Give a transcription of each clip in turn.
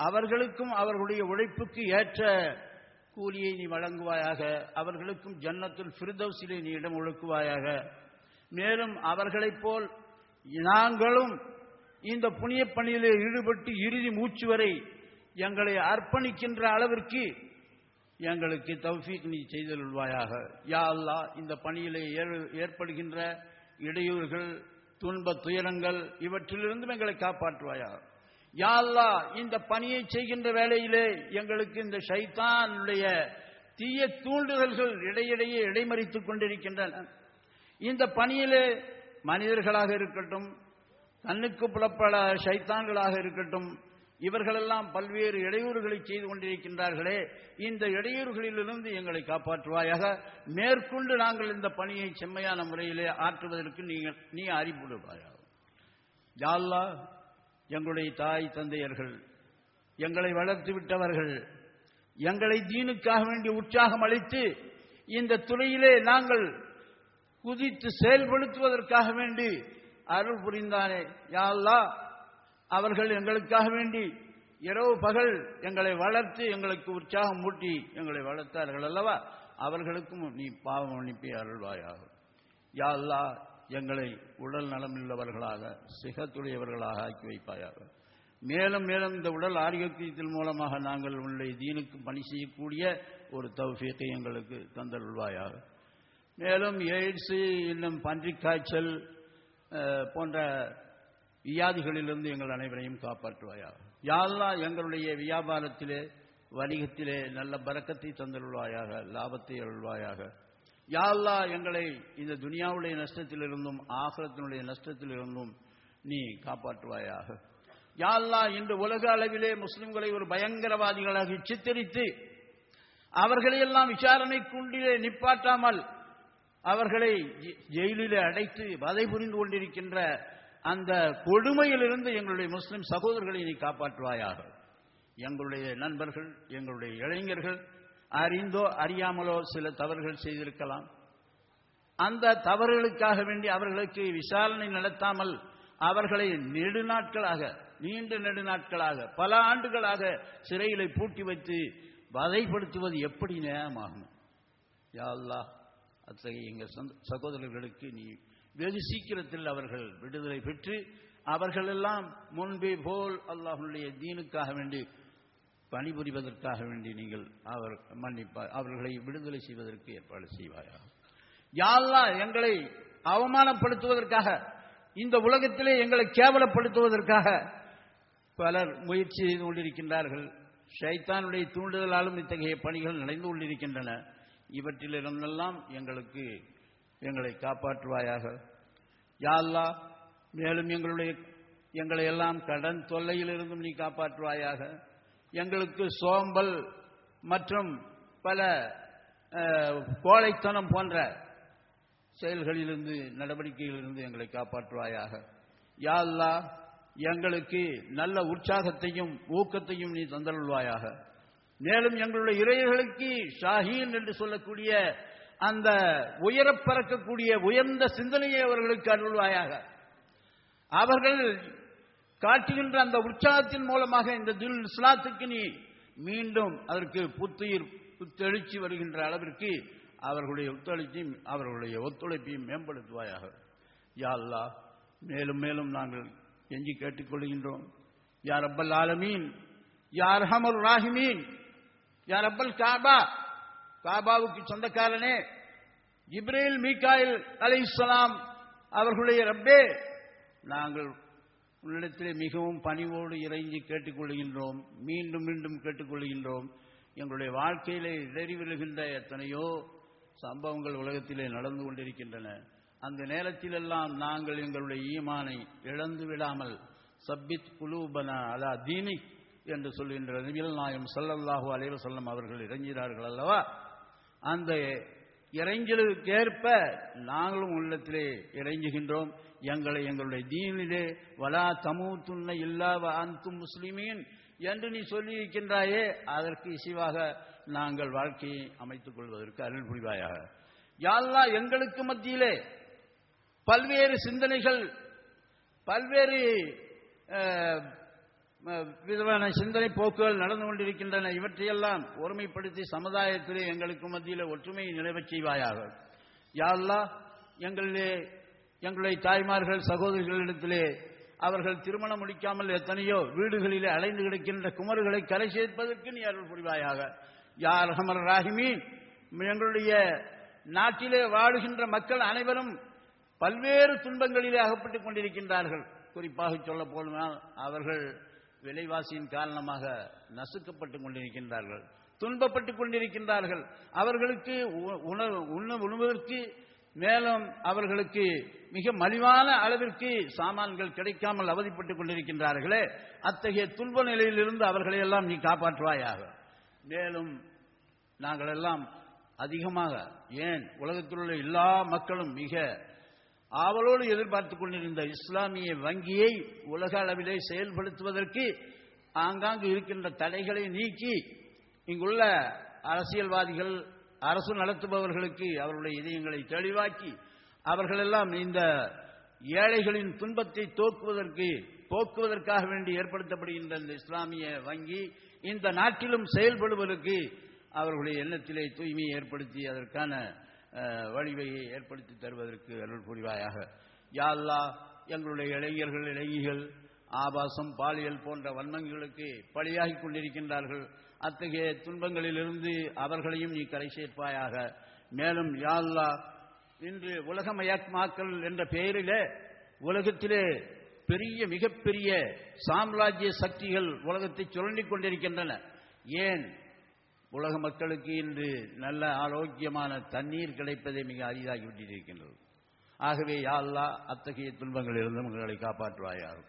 அவர்களுக்கும் அவர்களுடைய உழைப்புக்கு ஏற்ற கூலியை நீ வழங்குவாயாக அவர்களுக்கும் ஜன்னத்துல் ஃபிர்தௌஸிலே நீ இடம் ஒழுக்குவாயாக மேலும் அவர்களைப் போல் நாங்களும் இந்த புனிய பணியிலே ஈடுபட்டு இறுதி மூச்சு வரை எங்களை அர்ப்பணிக்கின்ற அளவிற்கு எங்களுக்கு தௌஃபீக் நீ செய்தருள்வாயாக. யா அல்லாஹ் இந்த பணியிலே ஏறு- ஏற்படுகின்ற இடையூறுகள் துன்ப துயரங்கள் இவற்றிலிருந்தும் எங்களை காப்பாற்றுவாயாக. யாழ்லா இந்த பணியை செய்கின்ற வேளையிலே எங்களுக்கு இந்த ஷைத்தானுடைய தீய தூண்டுதல்கள் இடையிடையே இடைமறித்துக் கொண்டிருக்கின்றன. இந்த பணியிலே மனிதர்களாக இருக்கட்டும் தன்னுக்கு புலப்பட ஷைத்தான்களாக இருக்கட்டும் இவர்களெல்லாம் பல்வேறு இடையூறுகளை செய்து கொண்டிருக்கின்றார்களே இந்த இடையூறுகளிலிருந்து எங்களை காப்பாற்றுவாயாக. மேற்கொண்டு நாங்கள் இந்த பணியை செம்மையான முறையிலே ஆற்றுவதற்கு நீங்கள் நீ அறிவுறுவாயாக ஜால்லா எங்களுடைய தாய் தந்தையர்கள் எங்களை வளர்த்து விட்டவர்கள் எங்களை தீனுக்காக வேண்டி உற்சாகம் அளித்து இந்த துறையிலே நாங்கள் குதித்து செயல்படுத்துவதற்காக வேண்டி அருள் புரிந்தானே யாழ்லா அவர்கள் எங்களுக்காக வேண்டி இரவு பகல் எங்களை வளர்த்து எங்களுக்கு உற்சாகம் மூட்டி எங்களை வளர்த்தார்கள் அல்லவா? அவர்களுக்கும் நீ பாவம் அனுப்பி அருள்வாயாகும் யா எங்களை உடல் நலமுள்ளவர்களாக சிகத்துடையவர்களாக ஆக்கி வைப்பாயாக. மேலும் மேலும் இந்த உடல் ஆரோக்கியத்தின் மூலமாக நாங்கள் உன்னுடைய தீனுக்கு பணி செய்யக்கூடிய ஒரு தௌஃபியத்தை எங்களுக்கு தந்தருள்வாயாக. மேலும் எய்ட்ஸு இன்னும் பன்றிக் காய்ச்சல் போன்ற வியாதிகளிலிருந்து எங்கள் அனைவரையும் காப்பாற்றுவாயாக. யாரெல்லாம் எங்களுடைய வியாபாரத்திலே வணிகத்திலே நல்ல பறக்கத்தை தந்தருள்வாயாக லாபத்தை அருள்வாயாக. யாழ்லா எங்களை இந்த துனியாவுடைய நஷ்டத்திலிருந்தும் ஆகலத்தினுடைய நஷ்டத்திலிருந்தும் நீ காப்பாற்றுவாயாக. யாழ்லா இன்று உலக அளவிலே முஸ்லிம்களை ஒரு பயங்கரவாதிகளாக சித்தரித்து அவர்களையெல்லாம் விசாரணை குண்டிலே நிப்பாட்டாமல் அவர்களை ஜெ- ஜெயிலிலே அடைத்து வதை புரிந்து கொண்டிருக்கின்ற அந்த கொடுமையிலிருந்து எங்களுடைய முஸ்லிம் சகோதரர்களை நீ காப்பாற்றுவாயாக. எங்களுடைய நண்பர்கள் எங்களுடைய இளைஞர்கள் அறிந்தோ அறியாமலோ சில தவறுகள் செய்திருக்கலாம். அந்த தவறுகளுக்காக வேண்டி அவர்களுக்கு விசாரணை நடத்தாமல் அவர்களை நெடுநாட்களாக நீண்ட நெடுநாட்களாக பல ஆண்டுகளாக சிறையிலே பூட்டி வைத்து வதைப்படுத்துவது எப்படி நேரமாகும் யா அல்லாஹ் அத்தகைய எங்கள் சகோதரர்களுக்கு நீ வெகு சீக்கிரத்தில் அவர்கள் விடுதலை பெற்று அவர்களெல்லாம் முன்பே போல் அல்லாஹ்வுடைய தீனுக்காக வேண்டி பணிபுரிவதற்காக வேண்டி நீங்கள் அவர் மன்னிப்பா அவர்களை விடுதலை செய்வதற்கு ஏற்பாடு செய்வாயா? யாழ்லா எங்களை அவமானப்படுத்துவதற்காக இந்த உலகத்திலே எங்களை கேவலப்படுத்துவதற்காக பலர் முயற்சி செய்து கொண்டிருக்கின்றார்கள். ஷைத்தானுடைய தூண்டுதலாலும் இத்தகைய பணிகள் நடந்து கொண்டிருக்கின்றன. இவற்றிலிருந்தெல்லாம் எங்களுக்கு எங்களை காப்பாற்றுவாயாக. யா மேலும் எங்களுடைய எங்களை எல்லாம் கடன் தொல்லையிலிருந்தும் நீ காப்பாற்றுவாயாக. எங்களுக்கு சோம்பல் மற்றும் பல கோழைத்தனம் போன்ற செயல்களிலிருந்து நடவடிக்கைகளிலிருந்து எங்களை காப்பாற்றுவாயாக. யாழ்லா எங்களுக்கு நல்ல உற்சாகத்தையும் ஊக்கத்தையும் நீ தந்தருள்வாயாக. மேலும் எங்களுடைய இறையர்களுக்கு ஷாஹீன் என்று சொல்லக்கூடிய அந்த உயரப் பறக்கக்கூடிய உயர்ந்த சிந்தனையை அவர்களுக்கு அருள்வாயாக. அவர்கள் காட்டுகின்ற அந்த உற்சாகத்தின் மூலமாக இந்த துல் இஸ்லாத்துக்கு நீ மீண்டும் அதற்கு புத்துயிர் புத்தெழுச்சி வருகின்ற அளவிற்கு அவர்களுடைய ஒத்துழைப்பையும் அவர்களுடைய ஒத்துழைப்பையும் மேம்படுத்துவாயாக. யா மேலும் மேலும் நாங்கள் எஞ்சி கேட்டுக்கொள்கின்றோம். யார் அப்பல் ஆலமீன் யார் ஹமர் ராஹிமீன் யார் அப்பல் காபா. காபாவுக்கு சொந்தக்காரனே இப்ரேல் மீகாயில் அலைஹிஸ்ஸலாம் அவர்களுடைய ரப்பே. நாங்கள் உன்னிடத்திலே மிகவும் பணிவோடு இறைஞ்சி கேட்டுக்கொள்கின்றோம் மீண்டும் மீண்டும் கேட்டுக்கொள்கின்றோம். எங்களுடைய வாழ்க்கையிலே இடறி விழுகின்ற எத்தனையோ சம்பவங்கள் உலகத்திலே நடந்து கொண்டிருக்கின்றன. அந்த நேரத்திலெல்லாம் நாங்கள் எங்களுடைய ஈமானை இழந்து விடாமல் சப்பித் குலூபன அலா தீனி என்று சொல்கின்ற நபிகள் நாயம் சல்லல்லாஹு அலைவ வஸல்லம் அவர்கள் இறங்கினார்கள் அல்லவா? அந்த இறைஞ்சலுக்கேற்ப நாங்களும் உள்ளத்திலே இறைஞ்சுகின்றோம். எங்களை எங்களுடைய தீனிலே வலா தமூத்துன்ன இல்லாவ அந்தும் முஸ்லிமீன் என்று நீ சொல்லியிருக்கின்றாயே அதற்கு இசைவாக நாங்கள் வாழ்க்கையை அமைத்துக் கொள்வதற்கு அருள் புரிவாயாக. யாழ்லா எங்களுக்கு மத்தியிலே பல்வேறு சிந்தனைகள் பல்வேறு விதமான சிந்தனை போக்குகள் நடந்து கொண்டிருக்கின்றன. இவற்றையெல்லாம் ஒருமைப்படுத்தி சமுதாயத்திலே எங்களுக்கு மத்தியில் ஒற்றுமையை நிறைவேற்றிவாயாக. யாழ்லா எங்களிலே எங்களுடைய தாய்மார்கள் சகோதரிகளிடத்திலே அவர்கள் திருமணம் முடிக்காமல் எத்தனையோ வீடுகளிலே அலைந்து கிடக்கின்ற குமர்களை கரை சேர்ப்பதற்கு நீ அருள் புரிவாயாக. யார் ஹமர் ராஹிமீன் எங்களுடைய நாட்டிலே வாழுகின்ற மக்கள் அனைவரும் பல்வேறு துன்பங்களிலே அகப்பட்டுக் கொண்டிருக்கின்றார்கள். குறிப்பாக சொல்ல போனால் அவர்கள் விலைவாசியின் காரணமாக நசுக்கப்பட்டுக் கொண்டிருக்கின்றார்கள். துன்பப்பட்டுக் கொண்டிருக்கின்றார்கள். அவர்களுக்கு உ- உணவு உண்ணுவதற்கு மேலும் அவர்களுக்கு மிக மலிவான அளவிற்கு சாமான்கள் கிடைக்காமல் அவதிப்பட்டுக் கொண்டிருக்கின்றார்களே அத்தகைய துன்ப நிலையிலிருந்து அவர்களை எல்லாம் நீ காப்பாற்றுவாயாக. மேலும் நாங்கள் எல்லாம் அதிகமாக ஏன்? உலகத்தில் உள்ள எல்லா மக்களும் மிக ஆவலோடு எதிர்பார்த்துக் கொண்டிருந்த இஸ்லாமிய வங்கியை உலக அளவிலே செயல்படுத்துவதற்கு ஆங்காங்கு இருக்கின்ற தடைகளை நீக்கி இங்குள்ள அரசியல்வாதிகள் அரசு நடத்துபவர்களுக்கு அவருடைய இதயங்களை தெளிவாக்கி அவர்களெல்லாம் இந்த ஏழைகளின் துன்பத்தை தோக்குவதற்கு போக்குவதற்காக வேண்டி ஏற்படுத்தப்படுகின்ற இந்த இஸ்லாமிய வங்கி இந்த நாட்டிலும் செயல்படுவதற்கு அவர்களுடைய எண்ணத்திலே தூய்மையை ஏற்படுத்தி அதற்கான வழிவகையை ஏற்படுத்தி தருவதற்கு அருள் புரிவாயாக. யாழ்லா எங்களுடைய இளைஞர்கள் இளைஞிகள் ஆபாசம் பாலியல் போன்ற வன்மங்களுக்கு பலியாகி கொண்டிருக்கின்றார்கள். அத்தகைய துன்பங்களிலிருந்து அவர்களையும் நீ கரை சேர்ப்பாயாக. மேலும் யாழ்லா இன்று உலகமயமாக்கல் என்ற பெயரிலே உலகத்திலே பெரிய மிகப்பெரிய சாம்ராஜ்ய சக்திகள் உலகத்தை சுரண்டிக் கொண்டிருக்கின்றன. ஏன்? உலக மக்களுக்கு இன்று நல்ல ஆரோக்கியமான தண்ணீர் கிடைப்பதே மிக அரிதாகிவிட்டிருக்கின்றது ஆகவே யாழ்லா அத்தகைய அத்தகைய துன்பங்களிலிருந்து உங்களை காப்பாற்றுவாயாகும்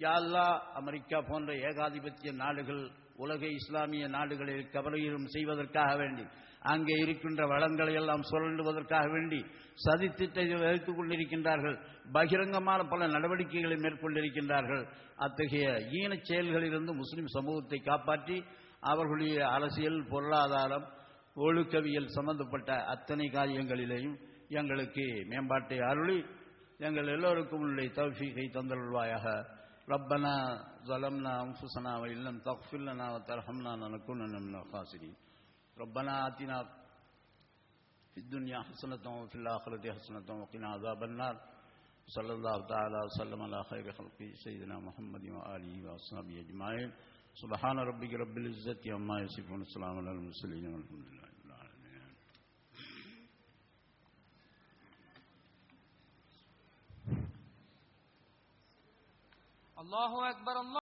யாழ்லா அமெரிக்கா போன்ற ஏகாதிபத்திய நாடுகள் உலக இஸ்லாமிய நாடுகளில் கவலையிலும் செய்வதற்காக வேண்டி அங்கே இருக்கின்ற வளங்களை எல்லாம் சுரண்டுவதற்காக வேண்டி சதித்திட்டத்தை வகுத்துக் கொண்டிருக்கின்றார்கள். பகிரங்கமான பல நடவடிக்கைகளை மேற்கொண்டிருக்கின்றார்கள். அத்தகைய ஈனச் செயல்களிலிருந்து முஸ்லிம் சமூகத்தை காப்பாற்றி அவர்களுடைய அரசியல் பொருளாதாரம் ஒழுக்கவியல் சம்பந்தப்பட்ட அத்தனை காரியங்களிலேயும் எங்களுக்கு மேம்பாட்டை அருளி எங்கள் எல்லோருக்கும் உன்னுடைய தௌஃபீகை தந்தருள்வாயாக. ربنا ظلمنا انفسنا وان لم تغفر لنا وترحمنا لنكونن من الخاسرين. ربنا آتنا في الدنيا حسنة وفي الآخرة حسنة وقنا عذاب النار. صلی اللہ تعالی وسلم علی خیر خلقی سیدنا محمد و آلہ و سبحان ربک رب العزت عما یصفون السلام علی المرسلین والحمد لله. الله أكبر الله